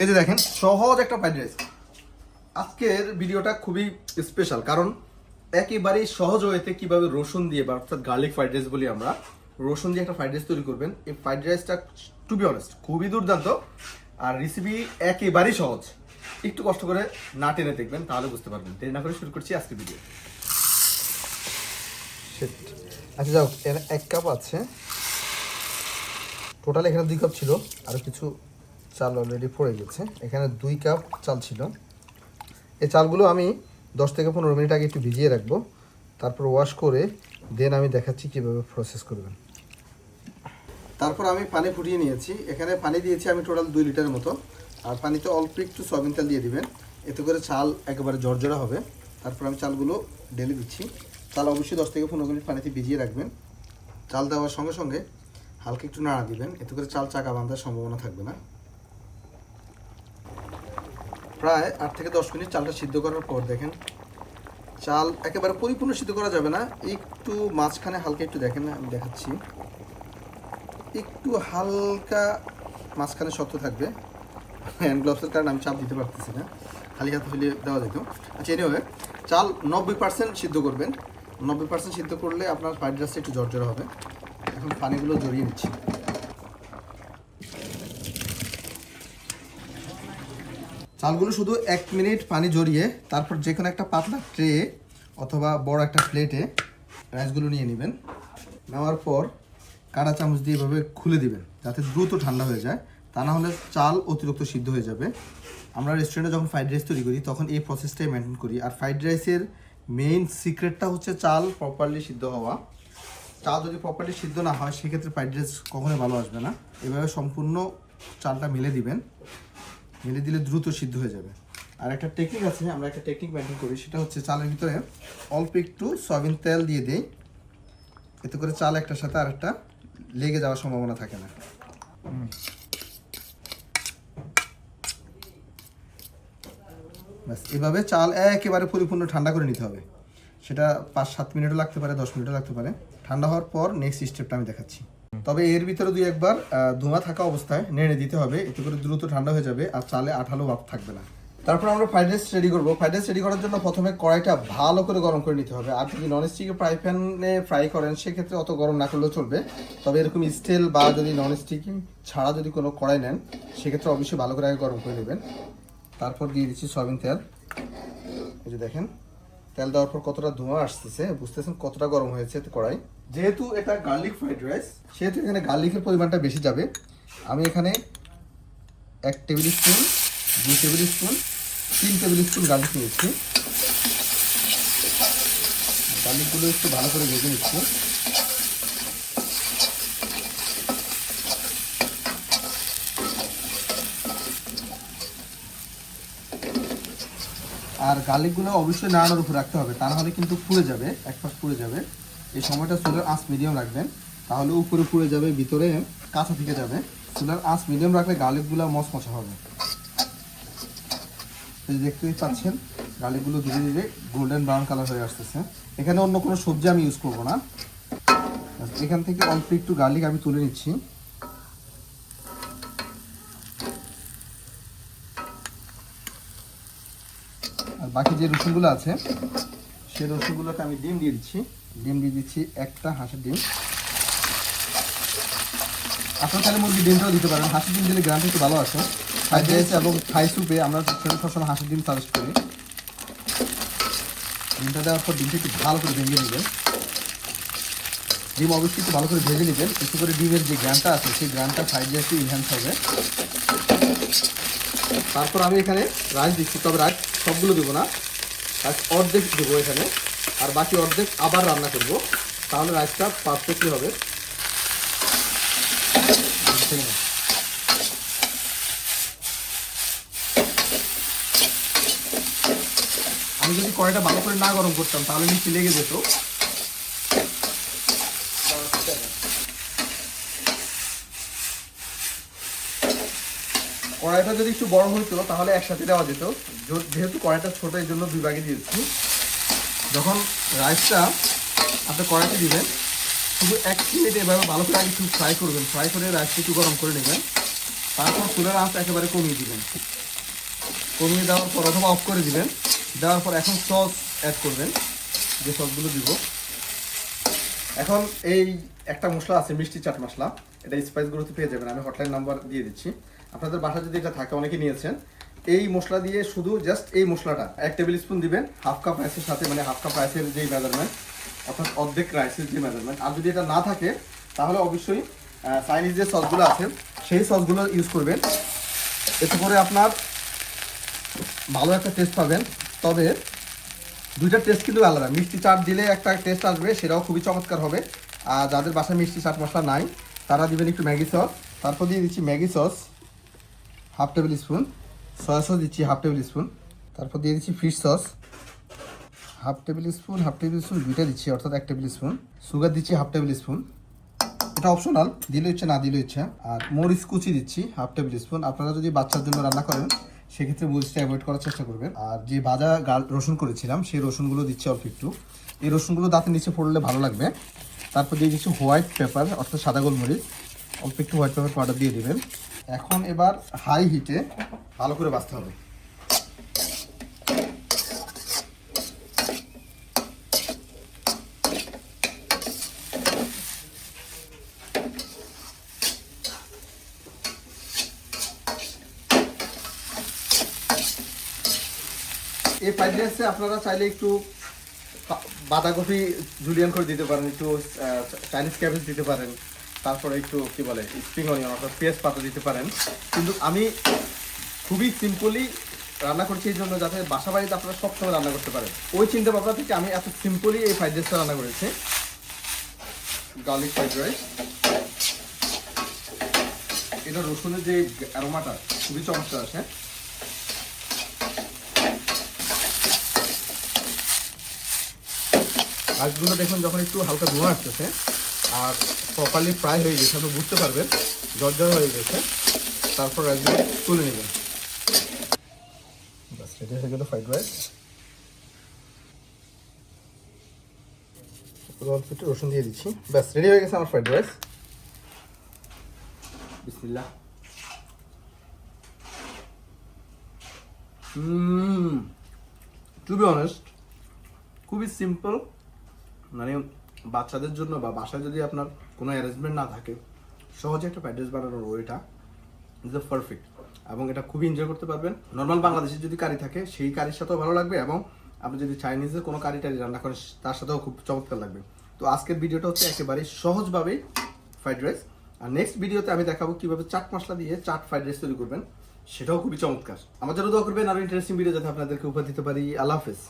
এই যে দেখেন, সহজ একটা ফ্রাইড রাইস আজকের ভিডিওটা খুবই স্পেশাল কারণ একেবারেই সহজ ওয়েতে কীভাবে রসুন দিয়ে, বা অর্থাৎ গার্লিক ফ্রাইড রাইস বলি আমরা, রসুন দিয়ে একটা ফ্রাইড রাইস তৈরি করবেন। এই ফ্রাইড রাইসটা টু বি অনেস্ট খুবই দুর্দান্ত, আর রেসিপি একেবারেই সহজ। একটু কষ্ট করে না টেনে দেখবেন, তাহলে বুঝতে পারবেন। দেরি না করে শুরু করছি আজকের ভিডিও আচ্ছা যাও এক কাপ আছে। টোটাল এখানে দুই কাপ ছিল আরও কিছু চাল অলরেডি পড়ে গেছে। এখানে দুই কাপ চাল ছিল। এই চালগুলো আমি দশ থেকে পনেরো মিনিট আগে একটু ভিজিয়ে রাখব। তারপর ওয়াশ করে দেন আমি দেখাচ্ছি কীভাবে প্রসেস করবেন। তারপর আমি পানি ফুটিয়ে নিয়েছি। এখানে পানি দিয়েছি আমি টোটাল দুই লিটার মতো। আর পানিতে অল্প একটু সয়াবিন তেল দিয়ে দিবেন। এতে করে চাল একেবারে জর্জরা হবে। তারপর আমি চালগুলো ঢেলে দিচ্ছি। চাল অবশ্যই দশ থেকে পনেরো মিনিট পানিতে ভিজিয়ে রাখবেন। চাল দেওয়ার সঙ্গে সঙ্গে হালকা একটু নাড়া দিবেন। এতে করে চাল চাকা বাঁধার সম্ভাবনা থাকবে না। প্রায় আট থেকে দশ মিনিট চালটা সিদ্ধ করার পর দেখেন, চাল একেবারে পরিপূর্ণ সিদ্ধ করা যাবে না। একটু মাঝখানে হালকা একটু দেখেন, আমি দেখাচ্ছি। একটু হালকা মাঝখানে শক্ত থাকবে। হ্যান্ড গ্লাভসের কারণে আমি চাপ দিতে পারতেছি না। খালি হাতে ফেলে দেওয়া যেত। আচ্ছা এনিওয়ে চাল নব্বই পার্সেন্ট সিদ্ধ করবেন। নব্বই পার্সেন্ট সিদ্ধ করলে আপনার ফ্রাইড রাইসটা একটু জর্জরা হবে। এখন পানিগুলো জড়িয়ে নিচ্ছি। চালগুলো শুধু এক মিনিট পানি জড়িয়ে তারপর যে কোনো একটা পাতলা ট্রে অথবা বড় একটা প্লেটে রাইসগুলো নিয়ে নেবেন। নেওয়ার পর কাঁটা চামচ দিয়ে এভাবে খুলে দিবেন, যাতে দ্রুত ঠান্ডা হয়ে যায়। তা না হলে চাল অতিরিক্ত সিদ্ধ হয়ে যাবে। আমরা রেস্টুরেন্টে যখন ফ্রাইড রাইস তৈরি করি, তখন এই প্রসেসটাই মেনটেন করি। আর ফ্রাইড রাইসের মেইন সিক্রেটটা হচ্ছে চাল প্রপারলি সিদ্ধ হওয়া। চাল যদি প্রপারলি সিদ্ধ না হয়, সেক্ষেত্রে ফ্রাইড রাইস কখনোই ভালো আসবে না। এভাবে সম্পূর্ণ চালটা মিলে দিবেন। মেলে দিলে দ্রুত সিদ্ধ হয়ে যাবে। আর একটা টেকনিক আছে, আমরা একটা টেকনিক মেনটেন করি, সেটা হচ্ছে চালের ভিতরে অল্প একটু সয়াবিন তেল দিয়ে দিই। এতে করে চাল একটার সাথে আর একটা লেগে যাওয়ার সম্ভাবনা থাকে না। ব্যাস, এভাবে চাল একেবারে পরিপূর্ণ ঠান্ডা করে নিতে হবে। সেটা পাঁচ সাত মিনিটও লাগতে পারে, দশ মিনিটও লাগতে পারে। ঠান্ডা হওয়ার পর নেক্সট স্টেপটা আমি দেখাচ্ছি। তবে এর ভিতরে দুই একবার ধোঁয়া থাকা অবস্থায় নেড়ে দিতে হবে। এতে করে দ্রুত ঠান্ডা হয়ে যাবে আর চালে আঠালো ভাব থাকবে না। তারপর আমরা ফ্রাইড রাইস রেডি করব। ফ্রাইড রাইস রেডি করার জন্য প্রথমে কড়াইটা ভালো করে গরম করে নিতে হবে। আর যদি ননস্টিকে ফ্রাই প্যানে ফ্রাই করেন, সেক্ষেত্রে অত গরম না করলেও চলবে। তবে এরকম স্টিল বা যদি ননস্টিক ছাড়া যদি কোনো কড়াই নেন, সেক্ষেত্রে অবশ্যই ভালো করে আগে গরম করে নেবেন। তারপর দিয়ে দিচ্ছি সয়াবিন তেল। এই যে দেখেন তেল দেওয়ার পর কতটা ধোঁয়া আসতেছে বুঝতেছেন কতটা গরম হয়েছে কড়াই? যেহেতু এটা গার্লিক ফ্রাইড রাইস সেহেতু এখানে গার্লিকের পরিমাণটা বেশি যাবে। আমি এখানে এক টেবিল স্পুন দুই টেবিল স্পুন তিন টেবিল স্পুন গার্লিক নিয়েছি। গার্লিকগুলো একটু ভালো করে ভেজে নিচ্ছি। আর গার্লিকগুলো অবশ্যই নাড়ানোর উপর রাখতে হবে তা নাহলে কিন্তু পুড়ে যাবে, এক পাশ পুড়ে যাবে। এই সময়টা চুলের আঁচ মিডিয়াম রাখবেন, তাহলে উপরে পুড়ে যাবে, ভিতরে কাঁচা থেকে যাবে। চুলের আঁচ মিডিয়াম রাখলে গার্লিকগুলো মচমচা হবে। দেখতেই পাচ্ছেন, গার্লিকগুলো ধীরে ধীরে গোল্ডেন ব্রাউন কালার হয়ে আসতেছে। এখানে অন্য কোনো সবজি আমি ইউজ করব না। এখান থেকে অল্প একটু গার্লিক আমি তুলে নিচ্ছি। আর বাকি যে রসুনগুলো আছে সেই রসুনগুলোতে আমি ডিম দিয়ে দিচ্ছি। ডিম দিয়ে দিচ্ছি একটা হাঁসের ডিম। আপনার তাহলে মুরগি ডিমটাও দিতে পারেন। হাঁসের ডিম দিলে গ্রামটা একটু ভালো আছে। ফ্রাইড রাইস এবং ফ্রাই স্যুপে আমরা সবসময় হাঁসের ডিম সাজেস্ট করি। ডিমটা দেওয়ার পর ডিমটা একটু ভালো করে ভেঙে নেবেন। ডিম অবশ্যই একটু ভালো করে ভেজে নেবেন। একটু করে ডিমের যে গ্রানটা আছে, সেই গ্রানটা ফ্রাইড রাইসে ইনহ্যান্স হবে। তারপর আমি এখানে রাইস দিচ্ছি, তবে রাইস সবগুলো দেবো না। রাইস অর্ধেক দেবো এখানে, আর বাকি অর্ধেক আবার রান্না করব। তাহলে রাইসটা পারফেক্টলি হবে। আমি যদি কড়াইটা ভালো করে না গরম করতাম, তাহলে নিচে লেগে যেত। কড়াইটা যদি একটু বড় হইতো, তাহলে একসাথে দেওয়া যেত। যেহেতু কড়াইটা ছোট, এই জন্য দুই ভাগে দিয়েছি। যখন রাইসটা আপনি কড়াইতে দিবেন, শুধু এক মিনিট এভাবে ভালো করে একটু ফ্রাই করবেন। ফ্রাই করে রাইসটা একটু গরম করে নেবেন। তারপর চুলের আঁচ একেবারে কমিয়ে দিবেন। কমিয়ে দেওয়ার পর অথবা অফ করে দিবেন। দেওয়ার পর এখন সস অ্যাড করবেন। যে সসগুলো দিব। এখন এই একটা মশলা আছে, মিষ্টি চাট মশলা। এটা স্পাইসগুলোতে পেয়ে যাবেন। আমি হটলাইন নাম্বার দিয়ে দিচ্ছি। আপনাদের বাসা যদি এটা থাকে, অনেকে নিয়েছেন। এই মশলা দিয়ে শুধু জাস্ট এই মশলাটা, এক টেবিল স্পুন দিবেন হাফ কাপ রাইসের সাথে মানে হাফ কাপ রাইসের যেই মেজারমেন্ট অর্থাৎ অর্ধেক রাইসের যে মেজারমেন্ট আর যদি এটা না থাকে, তাহলে অবশ্যই চাইনিজ যে সসগুলো আছে, সেই সসগুলো ইউজ করবেন। এতে করে আপনার ভালো একটা টেস্ট পাবেন। তবে দুইটা টেস্ট কিন্তু আলাদা। মিষ্টি চাট দিলে একটা টেস্ট আসবে, সেটাও খুবই চমৎকার হবে। আর যাদের বাসায় মিষ্টি চাট মশলা নাই, তারা দিবেন একটু ম্যাগি সস তারপর দিয়ে দিচ্ছি Maggi sauce half tablespoon, soya sauce দিচ্ছি হাফ টেবিল স্পুন। তারপর দিয়ে দিচ্ছি fish sauce. Half tablespoon, half tablespoon, দুইটা দিচ্ছি, অর্থাৎ এক টেবিল স্পুন। সুগার দিচ্ছি হাফ টেবিল স্পুন। এটা অপশনাল দিলে ইচ্ছে না দিলে ইচ্ছে আর মরিচ কুচি দিচ্ছি হাফ টেবিল স্পুন। আপনারা যদি বাচ্চার জন্য রান্না করেন, সেক্ষেত্রে মরিচটা অ্যাভয়েড করার চেষ্টা করবেন। আর যে ভাজা গাল, রসুন করেছিলাম, সেই রসুনগুলো দিচ্ছি অল্প একটু। এই রসুনগুলো দাঁতের নিচে পড়লে ভালো লাগবে। তারপর দিয়ে দিচ্ছি হোয়াইট পেপার অর্থাৎ সাদা গোলমরিচ। অল্প একটু হোয়াইট পেপার পাউডার দিয়ে দিবেন। এখন এবার হাই হিটে ভালো করে বাঁচতে হবে। এই ফ্রাইড রাইসে আপনারা চাইলে একটু বাঁধাকপি জুলিয়ান করে দিতে পারেন, একটু চাইনিজ ক্যাবেজ দিতে পারেন। তারপরে একটু কি বলে স্প্রিং অনিয়ন অর্থাৎ পেঁয়াজ পাতা দিতে পারেন। কিন্তু আমি খুবই সিম্পলি রান্না করছি এই জন্য যাতে বাসা বাড়িতে আপনারা সবসময় রান্না করতে পারেন। ওই চিন্তা ভাবনা থেকে আমি এত সিম্পলি এই ফ্রাইড রাইসটা রান্না করেছি। গার্লিক ফ্রাইড রাইস এটা রসুনের যে অ্যারোমাটা খুবই চমৎকার আছে। মাছগুলো দেখুন, যখন একটু হালকা ধোঁয়া আসতেছে আর প্রপারলি ফ্রাই হয়ে গেছে, আপনি বুঝতে পারবেন। জর্জর হয়ে গেছে। তারপর রাইসগুলো তুলে নেবেন। রেডি হয়ে গেল ফ্রাইড রাইস অল্প একটু রসুন দিয়ে দিচ্ছি। ব্যাস রেডি হয়ে গেছে আমার ফ্রাইড রাইস বিসমিল্লাহ। হুম টু বি অনেস্ট খুবই সিম্পল মানে বাচ্চাদের জন্য বা বাসায় যদি আপনার কোনো অ্যারেঞ্জমেন্ট না থাকে, সহজে একটা ফ্রাইড রাইস বানানোর ওইটা ইজ পারফেক্ট এবং এটা খুবই এনজয় করতে পারবেন। নর্মাল বাংলাদেশের যদি কারি থাকে, সেই কারির সাথেও ভালো লাগবে এবং আপনি যদি চাইনিজের কোনো কারি টারি রান্না করেন, তার সাথেও খুব চমৎকার লাগবে। তো আজকের ভিডিওটা হচ্ছে একেবারে সহজভাবেই ফ্রাইড রাইস আর নেক্সট ভিডিওতে আমি দেখাবো কীভাবে চাট মশলা দিয়ে চাট ফ্রাইড রাইস তৈরি করবেন, সেটাও খুবই চমৎকার। জন্য দোয়া করবেন আরও ইন্টারেস্টিং ভিডিও যাতে আপনাদেরকে উপহার দিতে পারি। আল্লাহ হাফেজ।